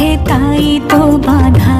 পথে তাই তো বাধা